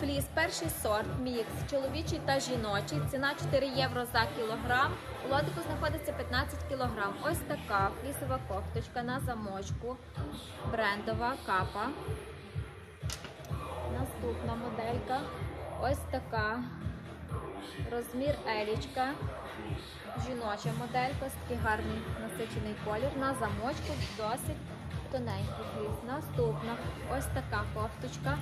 Фліс, перший сорт, мікс, чоловічий та жіночий. Ціна 4 євро за кілограм. У лотику знаходиться 15 кілограм. Ось така флісова кофточка на замочку. Брендова капа. Наступна моделька. Ось така. Розмір елічка. Жіноча моделька, такий гарний насичений колір. На замочку досить тоненький фліс. Наступна ось така кофточка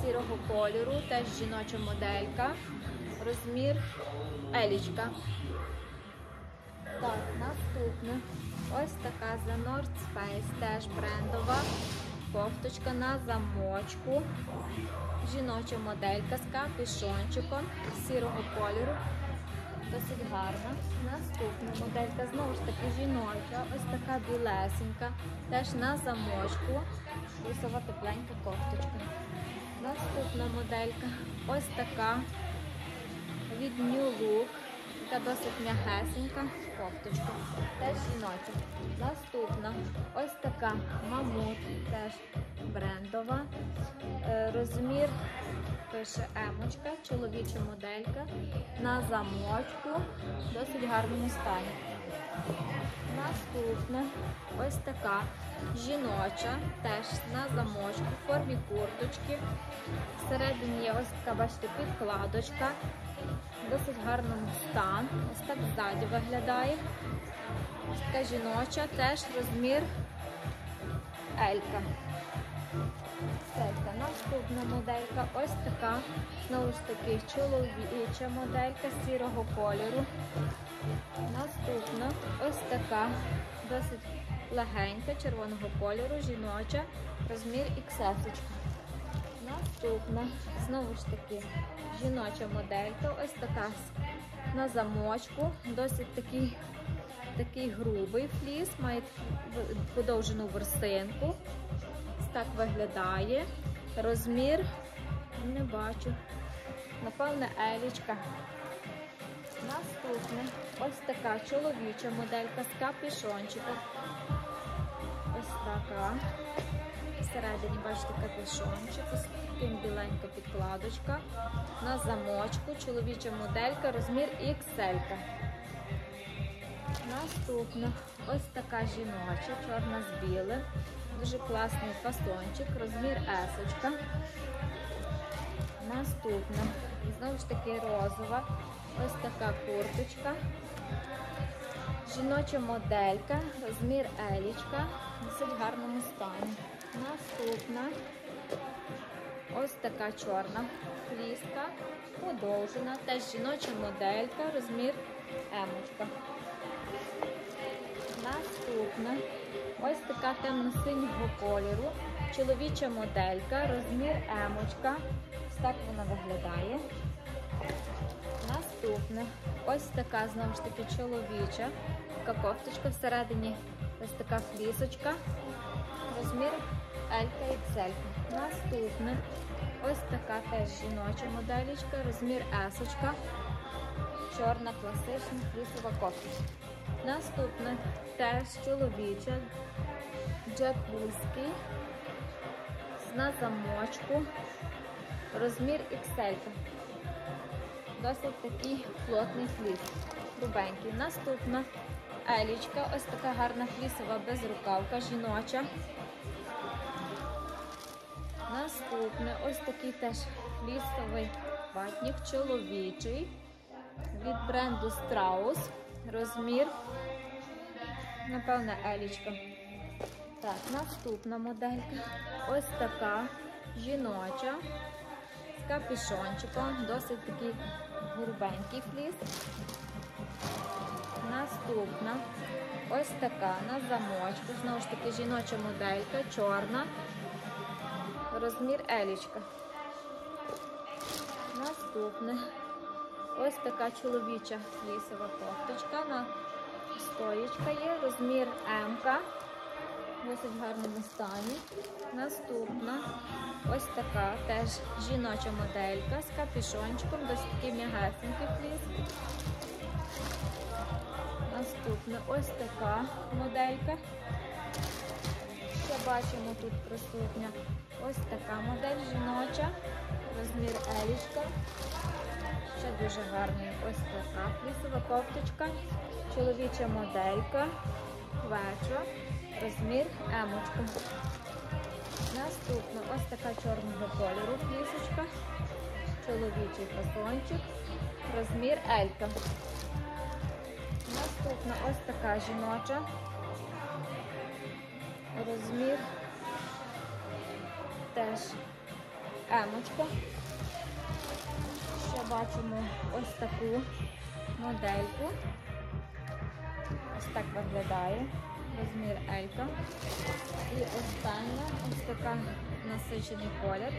сірого кольору, теж жіноча моделька. Розмір елічка. Так, наступне. Ось така The North Face, теж брендова. Кофточка на замочку. Жіноча моделька з капюшончиком сірого кольору. Досить гарна. Наступна моделька, знову ж таки жіноча, ось така білесенька, теж на замочку. Лісова тепленька кофточка. Наступна моделька, ось така. Від New Look, така досить м'ягесенька. Кофточка, теж жіноча. Наступна, ось така. Мамут, теж брендова. Е, Розмір пише емочка, чоловіча моделька на замочку, в досить гарному стані. Наступна ось така жіноча, теж на замочку, в формі курточки. Всередині є ось така, бачите, підкладочка. Досить гарному стані. Ось так ззаді виглядає. Ось така жіноча, теж розмір Елька. Елька. Наступна моделька, ось така, знову ж таки, чоловіча моделька сірого кольору. Наступна ось така, досить легенька, червоного кольору, жіноча, розмір XS. Наступна, знову ж таки, жіноча моделька, ось така на замочку, досить такий, такий грубий фліс, має подовжену ворсинку. Так виглядає. Розмір не бачу. Напевне, елічка. Наступне ось така чоловіча моделька з капюшончиком. Ось така. Всередині, бачите, капюшончик, ось таким біленька підкладочка. На замочку, чоловіча моделька, розмір XL. Наступна ось така жіноча, чорна з білим. Дуже класний фасончик, розмір есочка. Наступна, знову ж таки розова. Ось така курточка. Жіноча моделька, розмір елічка, в досить гарному стані. Наступна ось така чорна фліска, подовжена, теж жіноча моделька, розмір емочка. Наступна. Ось така темно-синього кольору, чоловіча моделька, розмір емочка. Ось так вона виглядає. Наступне. Ось така знову ж таки чоловіча, така кофточка всередині, ось така флісочка, розмір Елька XL. Наступне. Ось така теж жіноча моделічка, розмір есочка, чорна класична флісова кофточка. Наступне. Теж чоловіча, джакузький, на замочку, розмір XL. Досить такий плотний фліс, грубенький. Наступна. Елічка, ось така гарна флісова безрукавка, жіноча. Наступне. Ось такий теж флісовий ватник, чоловічий. Від бренду Страус. Розмір, напевне, елічка. Так, наступна моделька. Ось така жіноча з капюшончиком, досить такий грубенький фліс. Наступна ось така на замочку. Знову ж таки, жіноча моделька, чорна, розмір елічка. Наступне ось така чоловіча флісова кофточка. На стоєчка є, розмір М. В досить гарному стані. Наступна ось така теж жіноча моделька з капюшончиком, досить такий м'ягесенький фліс. Наступна ось така моделька. Ще бачимо тут присутня ось така модель жіноча. Розмір елічка. Дуже гарний ось така флісова кофточка. Чоловіча моделька. Вечо. Розмір емочка. Наступна ось така чорного кольору флісочка. Чоловічий фасончик. Розмір Елька. Наступна ось така жіноча. Розмір теж емочка. Бачимо ось таку модельку. Ось так виглядає. Розмір Елька. І остання ось така насичений колір.